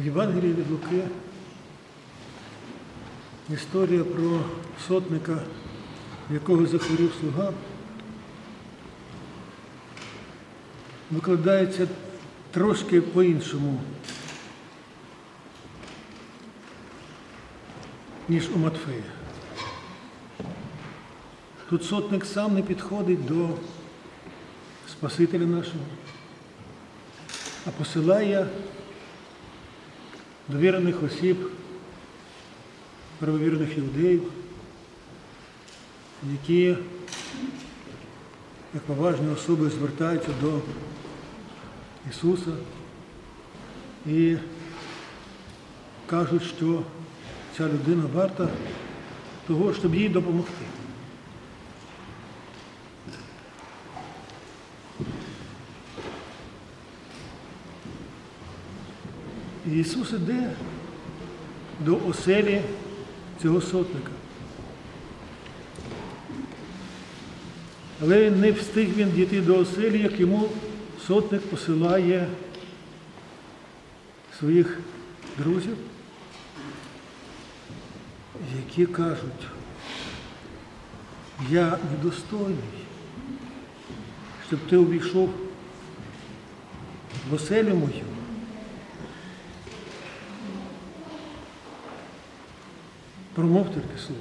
В Євангелії від Луки історія про сотника, якого захворів слуга, викладається трошки по-іншому, ніж у Матфея. Тут сотник сам не підходить до Спасителя нашого, а посилає довірених осіб, правовірних іудеїв, які, як поважні особи, звертаються до Ісуса і кажуть, що ця людина варта того, щоб їй допомогти. Ісус іде до оселі цього сотника. Але не встиг він дійти до оселі, як йому сотник посилає своїх друзів, які кажуть, я недостойний, щоб ти увійшов в оселю мою. Промов тільки слово.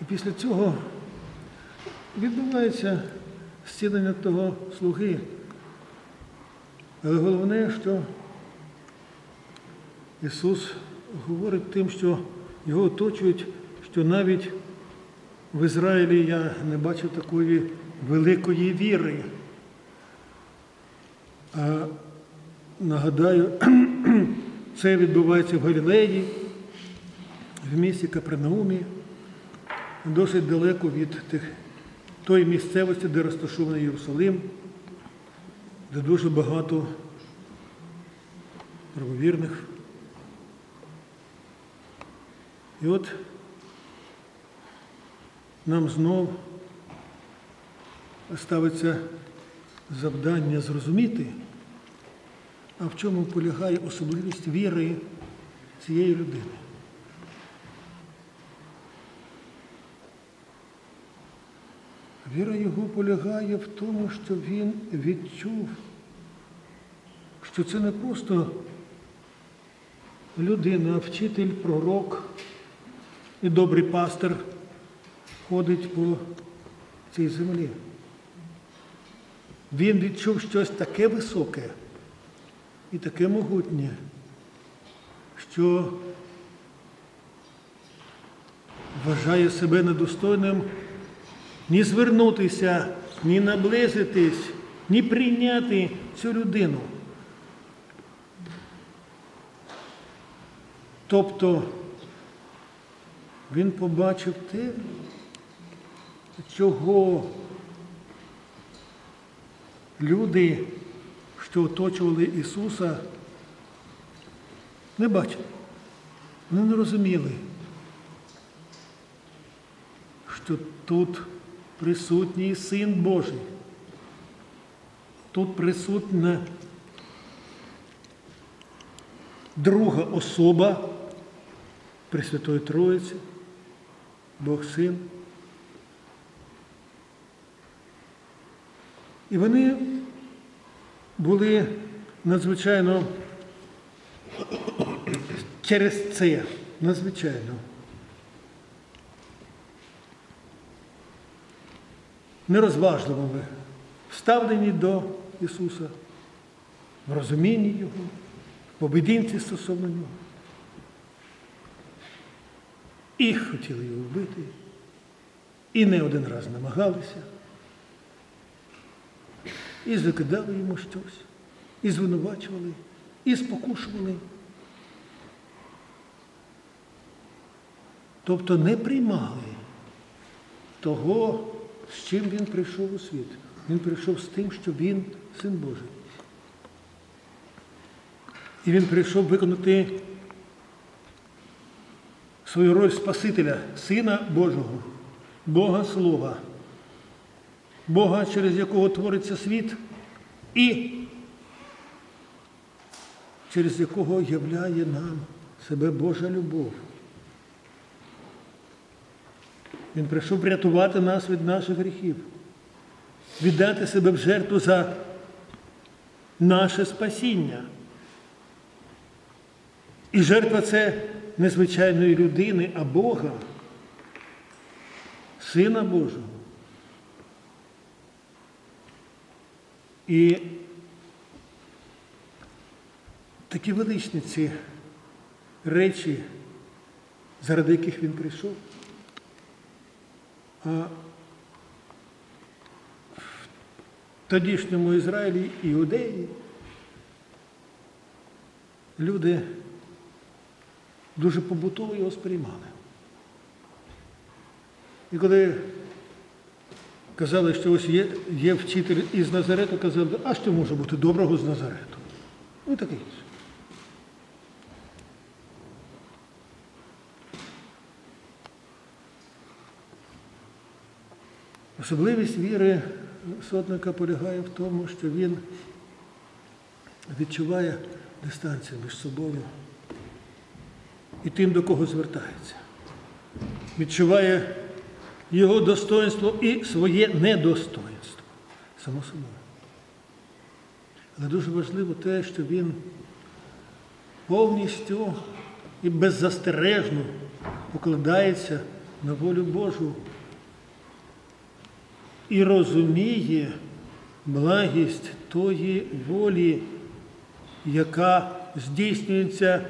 І після цього відбувається зцілення того слуги. Але головне, що Ісус говорить тим, що його оточують, що навіть в Ізраїлі я не бачив такої великої віри. А нагадаю, це відбувається в Галілеї, в місті Капернаумі, досить далеко від тих, тої місцевості, де розташований Єрусалим, де дуже багато правовірних. І от нам знов ставиться завдання зрозуміти, а в чому полягає особливість віри цієї людини. Віра його полягає в тому, що він відчув, що це не просто людина, вчитель, пророк і добрий пастир ходить по цій землі. Він відчув щось таке високе і таке могутнє, що вважає себе недостойним ні звернутися, ні наблизитись, ні прийняти цю людину. Тобто він побачив те, чого люди, що оточували Ісуса, не бачили. Вони не розуміли, що тут присутній Син Божий. Тут присутня друга особа Пресвятої Троїці, Бог Син. І вони були надзвичайно через це, надзвичайно. Нерозважливими, вставлені до Ісуса, в розумінні Його, в поведінці стосовно Нього. І хотіли його вбити, і не один раз намагалися і закидали йому щось, і звинувачували, і спокушували. Тобто не приймали того, з чим він прийшов у світ. Він прийшов з тим, що він син Божий. І він прийшов виконати свою роль Спасителя, Сина Божого. Бога Слова, Бога, через якого твориться світ, і через якого являє нам себе Божа любов. Він прийшов врятувати нас від наших гріхів, віддати себе в жертву за наше спасіння. І жертва це не звичайної людини, а Бога, Сина Божого. І такі величні ці речі, заради яких він прийшов. А в тодішньому Ізраїлі іудеї люди дуже побутово його сприймали. І коли казали, що ось є, є вчитель із Назарету, казали, а що може бути доброго з Назарету? Ну таке інше. Особливість віри сотника полягає в тому, що він відчуває дистанцію між собою і тим, до кого звертається. Відчуває його достоинство і своє недостоинство, само собою. Але дуже важливо те, що він повністю і беззастережно покладається на волю Божу і розуміє благість тої волі, яка здійснюється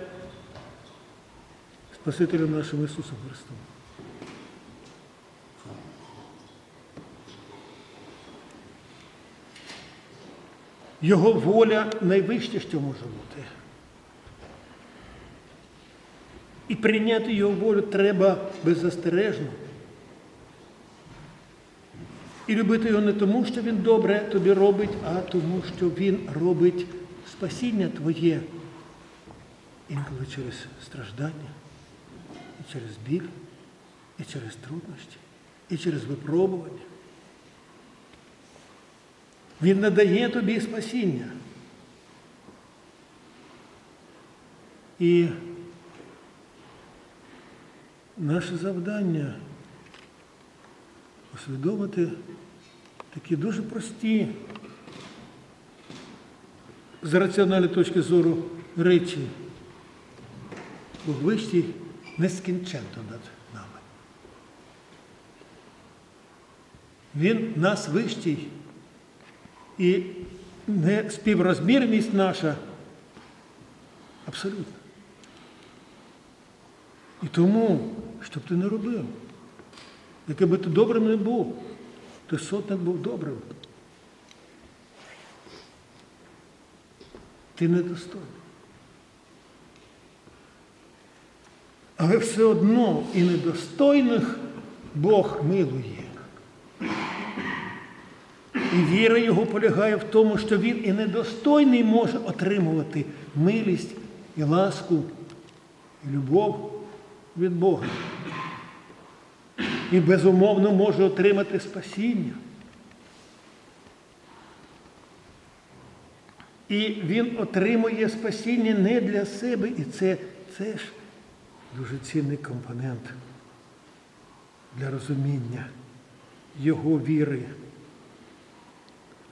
Спасителем нашим Ісусом Христом. Його воля найвище, що може бути. І прийняти його волю треба беззастережно. І любити його не тому, що він добре тобі робить, а тому, що він робить спасіння твоє. Інколи через страждання, і через біль, і через труднощі, і через випробування. Він надає тобі спасіння. І наше завдання усвідомити такі дуже прості з раціональної точки зору речі. Бог вищий нескінченно над нами. Він нас вищий і не співрозмірність наша абсолютно. І тому, що б ти не робив, який би ти добрим не був, той сотник був добрим. Ти недостойний. Але все одно і недостойних Бог милує. І віра його полягає в тому, що він і недостойний може отримувати милість і ласку, і любов від Бога. І безумовно може отримати спасіння. І він отримує спасіння не для себе, і це, це ж дуже цінний компонент для розуміння його віри.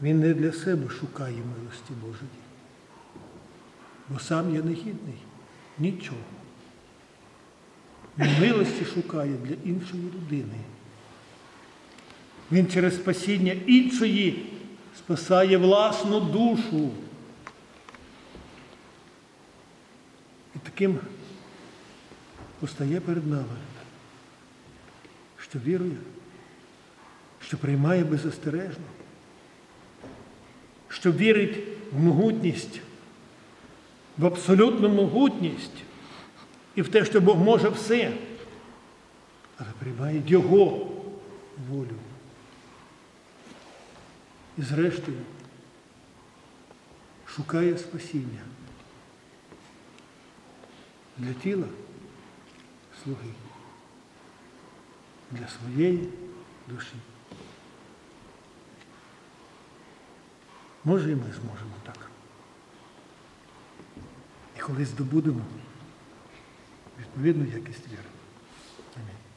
Він не для себе шукає милості Божої, бо сам є негідний нічого. Він милості шукає для іншої людини. Він через спасіння іншої спасає власну душу. І таким постає перед нами, що вірує, що приймає беззастережно, що вірить в могутність, в абсолютну могутність і в те, що Бог може все, але приймає Його волю. І зрештою шукає спасіння для тіла слуги, для своєї душі. Може, і ми зможемо так. І коли здобудемо відповідну якість віри. Амінь.